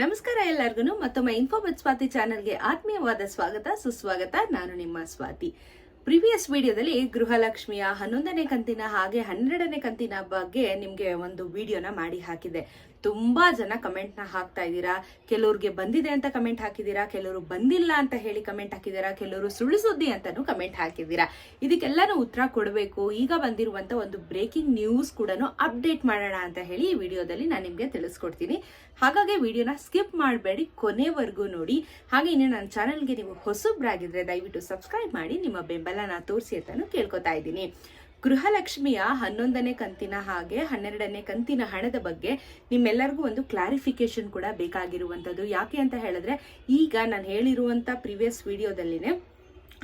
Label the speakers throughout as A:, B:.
A: ನಮಸ್ಕಾರ ಎಲ್ಲರಿಗೂ ಮತ್ತೊಮ್ಮೆ ಇನ್ಫೋಬತ್ ಸ್ವಾತಿ ಚಾನಲ್ಗೆ ಆತ್ಮೀಯವಾದ ಸ್ವಾಗತ. ಸುಸ್ವಾಗತ. ನಾನು ನಿಮ್ಮ ಸ್ವಾತಿ ಪ್ರಿವಿಯಸ್ ವಿಡಿಯೋದಲ್ಲಿ ಗೃಹಲಕ್ಷ್ಮಿಯ ಹನ್ನೊಂದನೇ ಕಂತಿನ ಹಾಗೆ ಹನ್ನೆರಡನೇ ಕಂತಿನ ಬಗ್ಗೆ ನಿಮಗೆ ಒಂದು ವಿಡಿಯೋನ ಮಾಡಿ ಹಾಕಿದೆ. ತುಂಬಾ ಜನ ಕಮೆಂಟ್ನ ಹಾಕ್ತಾ ಇದ್ದೀರಾ. ಕೆಲವ್ರಿಗೆ ಬಂದಿದೆ ಅಂತ ಕಮೆಂಟ್ ಹಾಕಿದ್ದೀರಾ. ಕೆಲವರು ಬಂದಿಲ್ಲ ಅಂತ ಹೇಳಿ ಕಮೆಂಟ್ ಹಾಕಿದ್ದೀರಾ. ಕೆಲವರು ಸುಳ್ಳು ಸುದ್ದಿ ಅಂತಾನು ಕಮೆಂಟ್ ಹಾಕಿದ್ದೀರಾ. ಇದಕ್ಕೆಲ್ಲಾನು ಉತ್ತರ ಕೊಡಬೇಕು. ಈಗ ಬಂದಿರುವಂತ ಒಂದು ಬ್ರೇಕಿಂಗ್ ನ್ಯೂಸ್ ಕೂಡ ಅಪ್ಡೇಟ್ ಮಾಡೋಣ ಅಂತ ಹೇಳಿ ಈ ವಿಡಿಯೋದಲ್ಲಿ ನಾನು ನಿಮಗೆ ತಿಳಿಸ್ಕೊಡ್ತೀನಿ. ಹಾಗಾಗಿ ವಿಡಿಯೋನ ಸ್ಕಿಪ್ ಮಾಡಬೇಡಿ ಕೊನೆವರೆಗೂ ನೋಡಿ. ಹಾಗೆ ಇನ್ನು ನನ್ನ ಚಾನಲ್ಗೆ ನೀವು ಹೊಸಬ್ರಾಗಿದ್ರೆ ದಯವಿಟ್ಟು ಸಬ್ಸ್ಕ್ರೈಬ್ ಮಾಡಿ, ನಿಮ್ಮ ಬೆಂಬಲನ ತೋರಿಸಿ ಅಂತಾನು ಕೇಳ್ಕೊತಾ ಇದ್ದೀನಿ. ಗೃಹಲಕ್ಷ್ಮಿಯ ಹನ್ನೊಂದನೇ ಕಂತಿನ ಹಾಗೆ ಹನ್ನೆರಡನೇ ಕಂತಿನ ಹಣದ ಬಗ್ಗೆ ನಿಮ್ಮೆಲ್ಲರಿಗೂ ಒಂದು ಕ್ಲಾರಿಫಿಕೇಶನ್ ಕೂಡ ಬೇಕಾಗಿರುವಂಥದ್ದು. ಯಾಕೆ ಅಂತ ಹೇಳಿದ್ರೆ, ಈಗ ನಾನು ಹೇಳಿರುವಂಥ ಪ್ರಿವಿಯಸ್ ವಿಡಿಯೋದಲ್ಲಿನೇ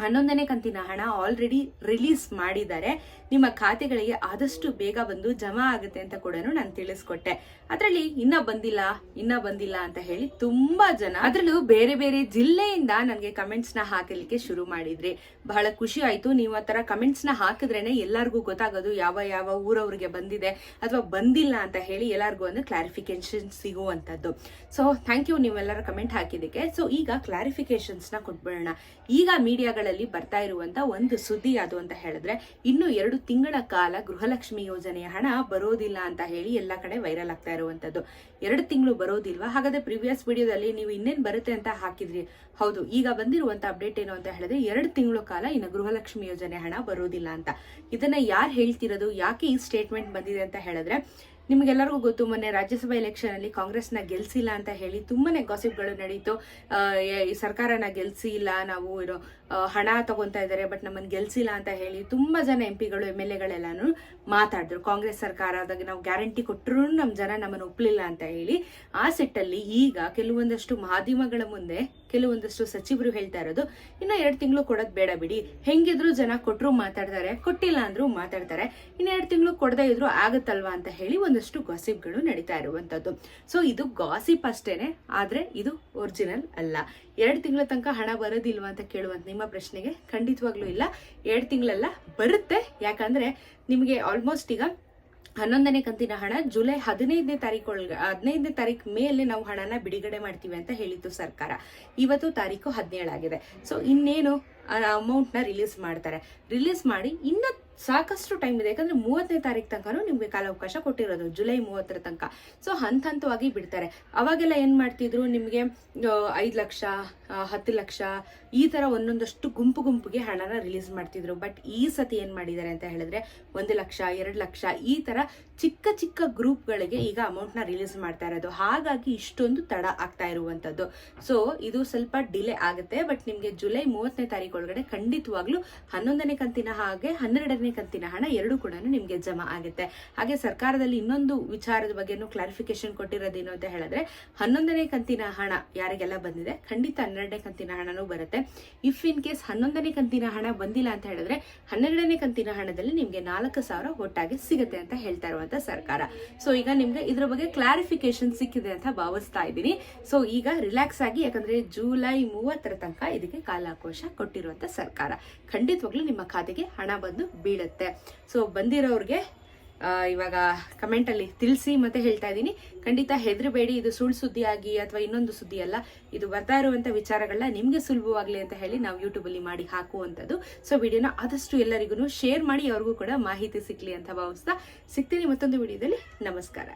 A: ಹನ್ನೊಂದನೇ ಕಂತಿನ ಹಣ ಆಲ್ರೆಡಿ ರಿಲೀಸ್ ಮಾಡಿದ್ದಾರೆ. ನಿಮ್ಮ ಖಾತೆಗಳಿಗೆ ಆದಷ್ಟು ಬೇಗ ಬಂದು ಜಮಾ ಆಗುತ್ತೆ ಅಂತ ಕೂಡ ನಾನು ತಿಳಿಸ್ಕೊಟ್ಟೆ. ಅದರಲ್ಲಿ ಇನ್ನ ಬಂದಿಲ್ಲ ಇನ್ನ ಬಂದಿಲ್ಲ ಅಂತ ಹೇಳಿ ತುಂಬಾ ಜನ ಅದರಲ್ಲೂ ಬೇರೆ ಬೇರೆ ಜಿಲ್ಲೆಯಿಂದ ನನಗೆ ಕಮೆಂಟ್ಸ್ನ ಹಾಕಲಿಕ್ಕೆ ಶುರು ಮಾಡಿದ್ರಿ. ಬಹಳ ಖುಷಿ ಆಯ್ತು. ನೀವು ಆ ತರ ಕಮೆಂಟ್ಸ್ನ ಹಾಕಿದ್ರೇನೆ ಎಲ್ಲರಿಗೂ ಗೊತ್ತಾಗೋದು ಯಾವ ಯಾವ ಊರವ್ರಿಗೆ ಬಂದಿದೆ ಅಥವಾ ಬಂದಿಲ್ಲ ಅಂತ ಹೇಳಿ ಎಲ್ಲರಿಗೂ ಒಂದು ಕ್ಲಾರಿಫಿಕೇಶನ್ ಸಿಗುವಂತದ್ದು ಸೊ ಥ್ಯಾಂಕ್ ಯು ನೀವೆಲ್ಲರ ಕಮೆಂಟ್ ಹಾಕಿದ್ದಕ್ಕೆ. ಸೊ ಈಗ ಕ್ಲಾರಿಫಿಕೇಶನ್ಸ್ನ ಕೊಟ್ಬಿಡೋಣ. ಈಗ ಮೀಡಿಯಾಗಳಲ್ಲಿ ಬರ್ತಾ ಇರುವಂತ ಒಂದು ಸುದ್ದಿ ಅದು ಅಂತ ಹೇಳಿದ್ರೆ, ಇನ್ನು ಎರಡು ತಿಂಗಳ ಕಾಲ ಗೃಹಲಕ್ಷ್ಮಿ ಯೋಜನೆಯ ಹಣ ಬರೋದಿಲ್ಲ ಅಂತ ಹೇಳಿ ಎಲ್ಲ ಕಡೆ ವೈರಲ್ ಆಗ್ತಾ ಇರುವಂತದ್ದು. ಎರಡು ತಿಂಗಳು ಬರೋದಿಲ್ವಾ? ಹಾಗಾದ್ರೆ ಪ್ರಿವಿಯಸ್ ವಿಡಿಯೋದಲ್ಲಿ ನೀವು ಇನ್ನೇನ್ ಬರುತ್ತೆ ಅಂತ ಹಾಕಿದ್ರಿ. ಹೌದು, ಈಗ ಬಂದಿರುವಂತ ಅಪ್ಡೇಟ್ ಏನು ಅಂತ ಹೇಳಿದ್ರೆ, ಎರಡು ತಿಂಗಳು ಕಾಲ ಇನ್ನು ಗೃಹಲಕ್ಷ್ಮಿ ಯೋಜನೆ ಹಣ ಬರೋದಿಲ್ಲ ಅಂತ. ಇದನ್ನ ಯಾರು ಹೇಳ್ತಿರೋದು? ಯಾಕೆ ಈ ಸ್ಟೇಟ್ಮೆಂಟ್ ಬಂದಿದೆ ಅಂತ ಹೇಳಿದ್ರೆ ನಿಮ್ಗೆಲ್ಲರಿಗೂ ಗೊತ್ತು, ಮೊನ್ನೆ ರಾಜ್ಯಸಭಾ ಎಲೆಕ್ಷನ್ ಅಲ್ಲಿ ಕಾಂಗ್ರೆಸ್ನ ಗೆಲ್ಸಿಲ್ಲ ಅಂತ ಹೇಳಿ ತುಂಬಾನೇ ಗಾಸಿಪ್ಗಳು ನಡೀತು. ಸರ್ಕಾರನ ಗೆಲ್ಸಿಲ್ಲ, ನಾವು ಇರೋ ಹಣ ತಗೊಂತಾ ಇದ್ದಾರೆ ಬಟ್ ನಮ್ಮನ್ನ ಗೆಲ್ಸಿಲ್ಲ ಅಂತ ಹೇಳಿ ತುಂಬಾ ಜನ ಎಂ ಪಿಗಳು ಎಂ ಎಲ್ ಎಗಳೆಲ್ಲಾನು ಮಾತಾಡಿದ್ರು. ಕಾಂಗ್ರೆಸ್ ಸರ್ಕಾರ ಆದಾಗ ನಾವು ಗ್ಯಾರಂಟಿ ಕೊಟ್ಟರು ನಮ್ಮ ಜನ ನಮ್ಮನ್ನು ಒಪ್ಪಲಿಲ್ಲ ಅಂತ ಹೇಳಿ, ಆ ಸೆಟ್ಟಲ್ಲಿ ಈಗ ಕೆಲವೊಂದಷ್ಟು ಮಾಧ್ಯಮಗಳ ಮುಂದೆ ಕೆಲವೊಂದಷ್ಟು ಸಚಿವರು ಹೇಳ್ತಾ ಇರೋದು, ಇನ್ನ ಎರಡು ತಿಂಗಳು ಕೊಡೋದ್ ಬೇಡ ಬಿಡಿ. ಹೆಂಗಿದ್ರು ಜನ ಕೊಟ್ಟರು ಮಾತಾಡ್ತಾರೆ, ಕೊಟ್ಟಿಲ್ಲ ಅಂದ್ರೂ ಮಾತಾಡ್ತಾರೆ. ಇನ್ನ ಎರಡು ತಿಂಗಳು ಕೊಡದೇ ಇದ್ರು ಆಗುತ್ತಲ್ವಾ? ಅಂತ ಹೇಳಿ ಒಂದಷ್ಟು ಗಾಸಿಪ್ಗಳು ನಡೀತಾ ಇರುವಂಥದ್ದು. ಸೊ ಇದು ಗಾಸಿಪ್ ಅಷ್ಟೇನೆ, ಆದರೆ ಇದು ಒರಿಜಿನಲ್ ಅಲ್ಲ. ಎರಡು ತಿಂಗಳ ತನಕ ಹಣ ಬರೋದಿಲ್ವ ಅಂತ ಕೇಳುವಂಥ ನಿಮ್ಮ ಪ್ರಶ್ನೆಗೆ ಖಂಡಿತವಾಗ್ಲೂ ಇಲ್ಲ. ಎರಡು ತಿಂಗಳೆಲ್ಲ ಬರುತ್ತೆ, ಯಾಕಂದರೆ ನಿಮಗೆ ಆಲ್ಮೋಸ್ಟ್ ಈಗ ಹನ್ನೊಂದನೇ ಕಂತಿನ ಹಣ ಜುಲೈ ಹದಿನೈದನೇ ತಾರೀಕು ಒಳಗೆ, ಹದಿನೈದನೇ ತಾರೀಕು ಮೇಲೆ ನಾವು ಹಣನ ಬಿಡುಗಡೆ ಮಾಡ್ತೀವಿ ಅಂತ ಹೇಳಿತ್ತು ಸರ್ಕಾರ. ಇವತ್ತು ತಾರೀಕು ಹದಿನೇಳಾಗಿದೆ. ಸೊ ಇನ್ನೇನು ಅಮೌಂಟ್ನ ರಿಲೀಸ್ ಮಾಡ್ತಾರೆ. ರಿಲೀಸ್ ಮಾಡಿ ಇನ್ನ ಸಾಕಷ್ಟು ಟೈಮ್ ಇದೆ. ಯಾಕಂದ್ರೆ ಮೂವತ್ತನೇ ತಾರೀಕು ತನಕನೂ ನಿಮಗೆ ಕಾಲಾವಕಾಶ ಕೊಟ್ಟಿರೋದು. ಜುಲೈ ಮೂವತ್ತರ ತನಕ. ಸೊ ಹಂತ ಹಂತವಾಗಿ ಬಿಡ್ತಾರೆ. ಅವಾಗೆಲ್ಲ ಏನು ಮಾಡ್ತಿದ್ರು? ನಿಮ್ಗೆ ಐದು ಲಕ್ಷ ಹತ್ತು ಲಕ್ಷ, ಈ ತರ ಒಂದೊಂದಷ್ಟು ಗುಂಪು ಗುಂಪಿಗೆ ಹಣನ ರಿಲೀಸ್ ಮಾಡ್ತಿದ್ರು. ಬಟ್ ಈ ಸತಿ ಏನು ಮಾಡಿದ್ದಾರೆ ಅಂತ ಹೇಳಿದ್ರೆ, ಒಂದು ಲಕ್ಷ, ಎರಡು ಲಕ್ಷ, ಈ ತರ ಚಿಕ್ಕ ಚಿಕ್ಕ ಗ್ರೂಪ್ಗಳಿಗೆ ಈಗ ಅಮೌಂಟ್ನ ರಿಲೀಸ್ ಮಾಡ್ತಾ ಇರೋದು. ಹಾಗಾಗಿ ಇಷ್ಟೊಂದು ತಡ ಆಗ್ತಾ ಇರುವಂಥದ್ದು ಸೊ ಇದು ಸ್ವಲ್ಪ ಡಿಲೇ ಆಗುತ್ತೆ. ಬಟ್ ನಿಮ್ಗೆ ಜುಲೈ ಮೂವತ್ತನೇ ತಾರೀಕು ಒಳಗಡೆ ಖಂಡಿತವಾಗ್ಲೂ ಹನ್ನೊಂದನೇ ಕಂತಿನ ಹಾಗೆ ಹನ್ನೆರಡನೇ ಕಂತಿನ ಹಣ ಎರಡು ಕೂಡ ನಿಮಗೆ ಜಮಾ ಆಗುತ್ತೆ. ಹಾಗೆ ಸರ್ಕಾರದಲ್ಲಿ ಇನ್ನೊಂದು ವಿಚಾರದ ಬಗ್ಗೆನೂ ಕ್ಲಾರಿಫಿಕೇಶನ್ ಕೊಟ್ಟಿರೋದೇನು ಅಂತ ಹೇಳಿದ್ರೆ, ಹನ್ನೊಂದನೇ ಕಂತಿನ ಹಣ ಯಾರಿಗೆಲ್ಲ ಬಂದಿದೆ? ಖಂಡಿತ ಹನ್ನೆರಡನೇ ಕಂತಿನ ಹಣನೂ ಬರುತ್ತೆ. ಇಫ್ ಇನ್ ಕೇಸ್ ಹನ್ನೊಂದನೇ ಕಂತಿನ ಹಣ ಬಂದಿಲ್ಲ ಅಂತ ಹೇಳಿದ್ರೆ, ಹನ್ನೆರಡನೇ ಕಂತಿನ ಹಣದಲ್ಲಿ ನಿಮಗೆ ನಾಲ್ಕು ಸಾವಿರ ಒಟ್ಟಾಗಿ ಸಿಗುತ್ತೆ ಅಂತ ಹೇಳ್ತಾ ಇರುವಂತ ಸರ್ಕಾರ. ಸೊ ಈಗ ನಿಮ್ಗೆ ಇದ್ರ ಬಗ್ಗೆ ಕ್ಲಾರಿಫಿಕೇಶನ್ ಸಿಕ್ಕಿದೆ ಅಂತ ಭಾವಿಸ್ತಾ ಇದ್ದೀನಿ. ಸೊ ಈಗ ರಿಲ್ಯಾಕ್ಸ್ ಆಗಿ, ಯಾಕಂದ್ರೆ ಜುಲೈ ಮೂವತ್ತರ ತನಕ ಇದಕ್ಕೆ ಕಾಲಾಕೋಶ ಕೊಟ್ಟಿರುವಂತ ಸರ್ಕಾರ. ಖಂಡಿತವಾಗ್ಲೂ ನಿಮ್ಮ ಖಾತೆಗೆ ಹಣ ಬಂದು ಬೀಳುತ್ತೆ. ಸೊ ಬಂದಿರೋರ್ಗೆ ಇವಾಗ ಕಮೆಂಟಲ್ಲಿ ತಿಳಿಸಿ ಮತ್ತೆ ಹೇಳ್ತಾ ಇದ್ದೀನಿ. ಖಂಡಿತ ಹೆದರಬೇಡಿ, ಇದು ಸುಳ್ಳು ಸುದ್ದಿ ಆಗಿ ಅಥವಾ ಇನ್ನೊಂದು ಸುದ್ದಿ ಅಲ್ಲ, ಇದು ಬರ್ತಾ ಇರುವಂತ ವಿಚಾರಗಳನ್ನ ನಿಮ್ಗೆ ಸುಲಭವಾಗ್ಲಿ ಅಂತ ಹೇಳಿ ನಾವು ಯೂಟ್ಯೂಬಲ್ಲಿ ಮಾಡಿ ಹಾಕುವಂಥದ್ದು. ಸೊ ವಿಡಿಯೋನ ಆದಷ್ಟು ಎಲ್ಲರಿಗೂ ಶೇರ್ ಮಾಡಿ, ಅವ್ರಿಗೂ ಕೂಡ ಮಾಹಿತಿ ಸಿಕ್ಲಿ ಅಂತ ಭಾವಿಸ್ತಾ ಸಿಗ್ತೀನಿ ಮತ್ತೊಂದು ವಿಡಿಯೋದಲ್ಲಿ. ನಮಸ್ಕಾರ.